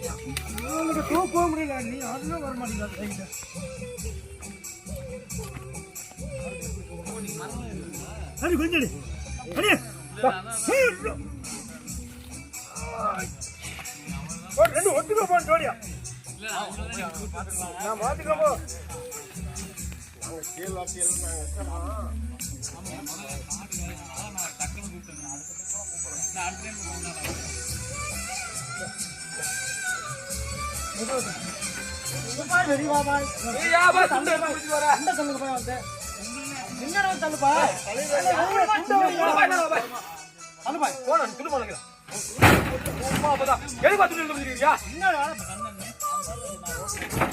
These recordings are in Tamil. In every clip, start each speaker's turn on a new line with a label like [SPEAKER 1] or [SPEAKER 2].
[SPEAKER 1] உனக்கு தூக்க முடியல. நீ அதுவும் வர மாட்டேங்குது கையில அடி கொஞ்சடி அடி. ரெண்டு ஒட்டுக்க போன ஜோடியா. நான்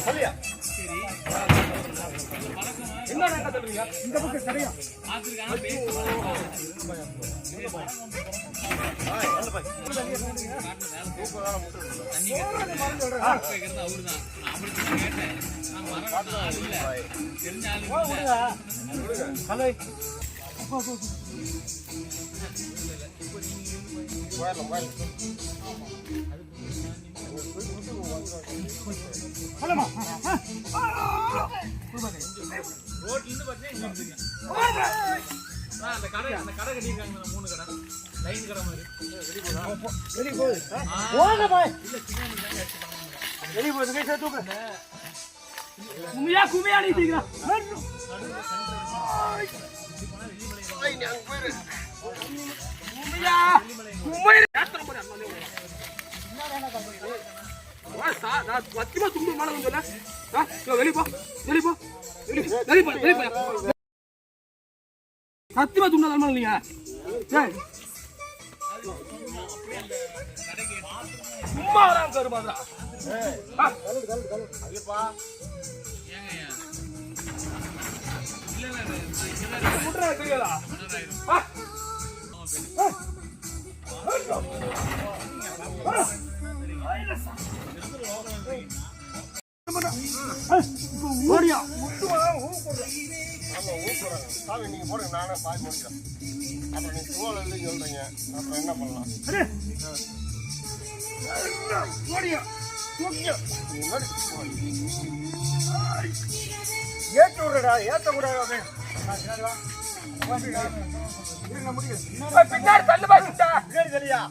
[SPEAKER 1] சொல்லியா போ இந்த பக்கம் கிடையா ஹலோ ஹலோமா
[SPEAKER 2] அந்த கடை அந்த கடை கட்டியிருக்காங்க மூணு கடை லைன் கடை மாதிரி
[SPEAKER 1] வெளிய போகுது போங்க பாய் போகுது கை சேர்த்து குமியா குமியா நீ தும்பு வந்து போ போ சத்தியமா துண்ணா தரமா இல்லையா சும்மா வராம ஓடியா
[SPEAKER 3] ஆமா ஊக்குறாங்க சாமி நீங்கள் போடுங்க நானே பாய் முடிக்கிறேன் அப்புறம் நீங்கள் தோல் எழுதி சொல்றீங்க அப்புறம் என்ன பண்ணலாம்
[SPEAKER 1] ஓடியா விடுறா ஏத்த கூடாது பின்னாடி தள்ளு
[SPEAKER 3] பின்னாடி தெரியா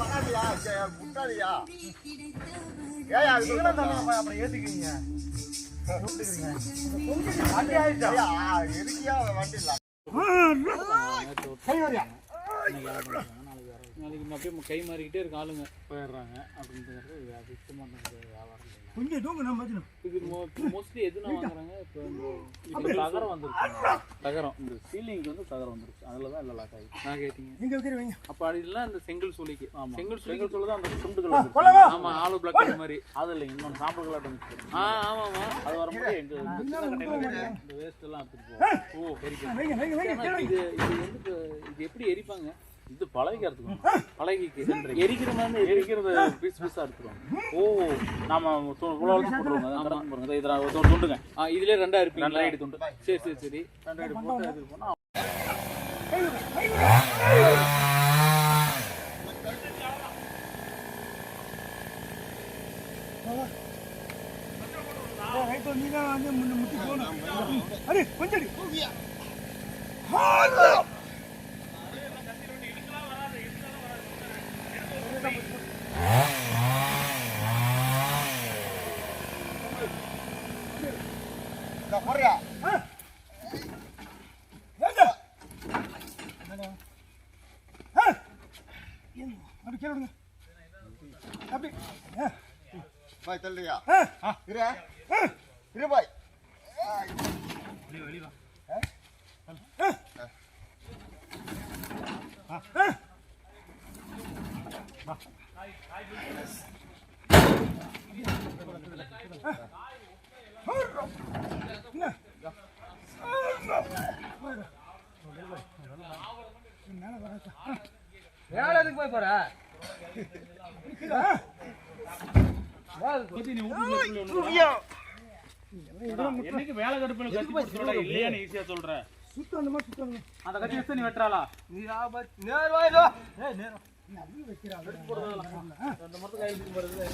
[SPEAKER 3] வராதியா முட்டாளியா ஏயா அது
[SPEAKER 1] அப்புறம் ஏத்துக்கிறீங்க?
[SPEAKER 3] வண்டி ஆயிடுச்சா எதுக்கியா வண்டி இல்ல
[SPEAKER 2] நாளைக்கு அப்படியே கை மாறிக்கிட்டே இருக்க ஆளுங்க. போயிடுறாங்க. அப்படின்றது வியாபாரம்.
[SPEAKER 1] கொஞ்சம் தூங்க நான் பாத்துக்கணும்
[SPEAKER 2] இது மோஸ்ட்லி எதுனா வாங்குறாங்க? இப்போ இந்த தகரம் வந்துருச்சு. தகரம். இந்த சீலிங்க்கு வந்து தகரம் வந்துருச்சு. அதில் தான் எல்லாம் லாக் ஆகிடுச்சு நான் கேட்டீங்க.
[SPEAKER 1] நீங்க வைக்கிறீங்க
[SPEAKER 2] அப்போ அதெல்லாம் இந்த செங்கல் சூளைக்கு. செங்கல் செங்கல் சூளை தான் அந்த துண்டுகள் வந்துருச்சு.
[SPEAKER 1] போலாமா?
[SPEAKER 2] ஆமா ஆலு பிளாக் மாதிரி. அது இல்லை இன்னொன்று சாம்பல் கலாட்டம் வந்துச்சு ஆ ஆமாம்மா. அது வரும்போது எங்க இந்த வேஸ்ட் எல்லாம் எடுத்துட்டு போவோம் ஓ எரிக்க
[SPEAKER 1] வைங்க வைங்க வைங்க
[SPEAKER 2] ஆனா இது இது வந்து இப்ப இது எப்படி எரிப்பாங்க? இது பழகிக்கிறதுக்கு பழகிக்கு எரிக்கிற மாதிரி எரிக்கிறது பீஸ் பீஸா எடுத்துருவாங்க ஓ நாம உழவு போட்டுருவாங்க அதான் பாருங்க இதை இதில் ஒரு துண்டுங்க ஆ இதுல ரெண்டா இருப்பீங்க ரெண்டாயிரம் துண்டு சரி சரி சரி ரெண்டாயிரம் போட்டு இது போனா
[SPEAKER 1] ரைட் நீ தான் வந்து முன்ன முட்டி போகணும் அடி கொஞ்சம் அடி
[SPEAKER 3] இந்த போறியா
[SPEAKER 1] அப்படி கீழே விடுங்க அப்படி ஆ,
[SPEAKER 3] பாய் தள்ளுறியா
[SPEAKER 1] ஆ,
[SPEAKER 3] இரு இரு பாய்
[SPEAKER 1] ஆ.
[SPEAKER 2] போய் போற. என்னைக்கு வேலை கடுப்புல கத்தி போட்டு இல்லையான்னு ஈஸியா சொல்ற?
[SPEAKER 1] சுத்தம் அந்த மாதிரி சுத்தம்
[SPEAKER 2] அந்த கத்தி வச்சு நீ வெட்டுறாளா?
[SPEAKER 1] நீ நேர் வாயிலோ
[SPEAKER 2] தூக்கி போறது.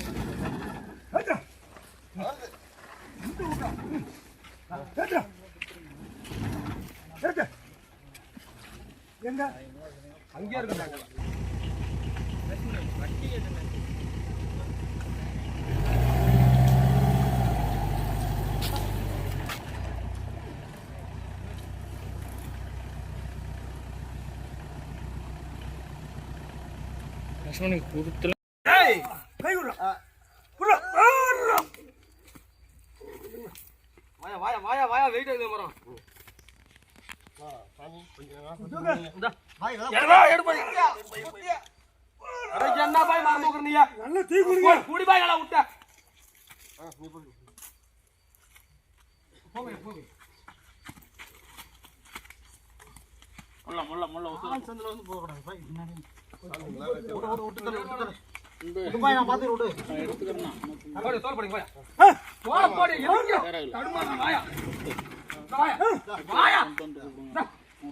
[SPEAKER 4] எங்க?
[SPEAKER 1] அங்கேயே இருக்கிறாங்க
[SPEAKER 4] கை விடுறா விடுறா விடுறா.
[SPEAKER 1] வாயா வாயா வாயா வாயா வெயிட் ஆகுது மரம்
[SPEAKER 3] ஆ,
[SPEAKER 1] என்ன பாய் மரம் தூக்குற நீயா?
[SPEAKER 4] நல்லா தீ குடிங்க
[SPEAKER 1] போய், குடி பாய், நல்லா விட்ட.
[SPEAKER 3] நீ.
[SPEAKER 1] போங்க, போங்க.
[SPEAKER 2] முள்ள முள்ள முள்ள. நான்
[SPEAKER 1] போய்.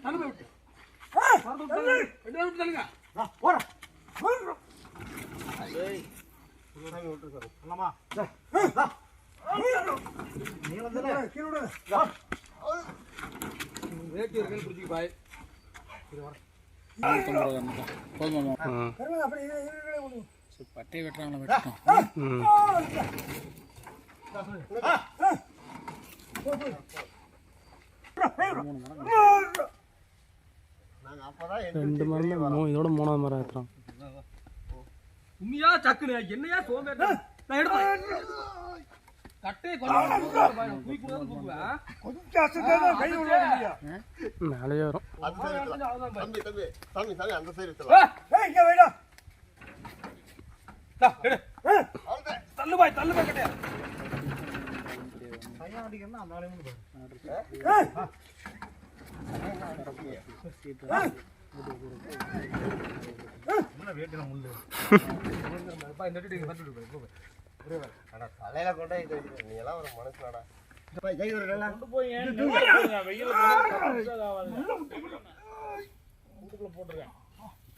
[SPEAKER 1] தள்ளு போய் விட்டு.
[SPEAKER 4] ஆ,
[SPEAKER 1] மரத்தை விட்டு
[SPEAKER 4] விடு.
[SPEAKER 1] பிடிச்சிக்க
[SPEAKER 4] பட்டை அப்படி
[SPEAKER 2] வெட்டுறாங்களா வெட்டட்டும்.
[SPEAKER 5] ரெண்டு மரம் இதோட மூணாவது மரம் ஏற்றுறோம்
[SPEAKER 1] உண்மையா சக்குனு? என்னையா சோம்பேறி? நான் எடுப்பேன். கொஞ்சம் தூக்கி கூட தூக்குவேன்.
[SPEAKER 4] கை முடியா
[SPEAKER 5] வரும்.
[SPEAKER 3] தம்பி தம்பி சாமி சாமி அந்த சைடு வைக்கலாம்.
[SPEAKER 1] ஏய்,
[SPEAKER 4] இங்க வைடா.
[SPEAKER 1] இந்தா, எடு. தள்ளு பாய் பாய் வந்து
[SPEAKER 3] தலையில கொண்டு நீ எல்லாம் ஒரு மனுஷனாடா. பாய்,
[SPEAKER 2] நீங்க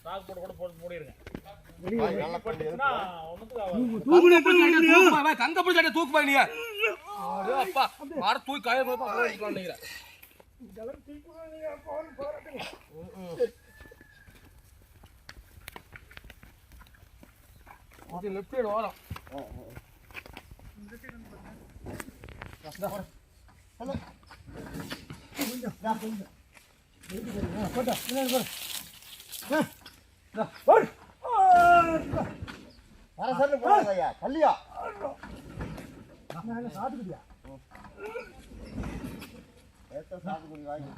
[SPEAKER 2] சாக்கு போட்டு கூட போட்டு மூடிருங்க.
[SPEAKER 3] பாய்,
[SPEAKER 1] பிடிச்ச தூக்கு அப்பா, மாட தூக்கி காய நினைக்கிறேன். இது லெஃப்ட் சைடு ஓரம்.
[SPEAKER 4] போட்டா, பின்னாடி போடு. ஏய்.
[SPEAKER 3] கல்லியா.
[SPEAKER 4] சாத்துக்குடியா
[SPEAKER 3] ஏத்த சாத்துக்குடி வாங்கி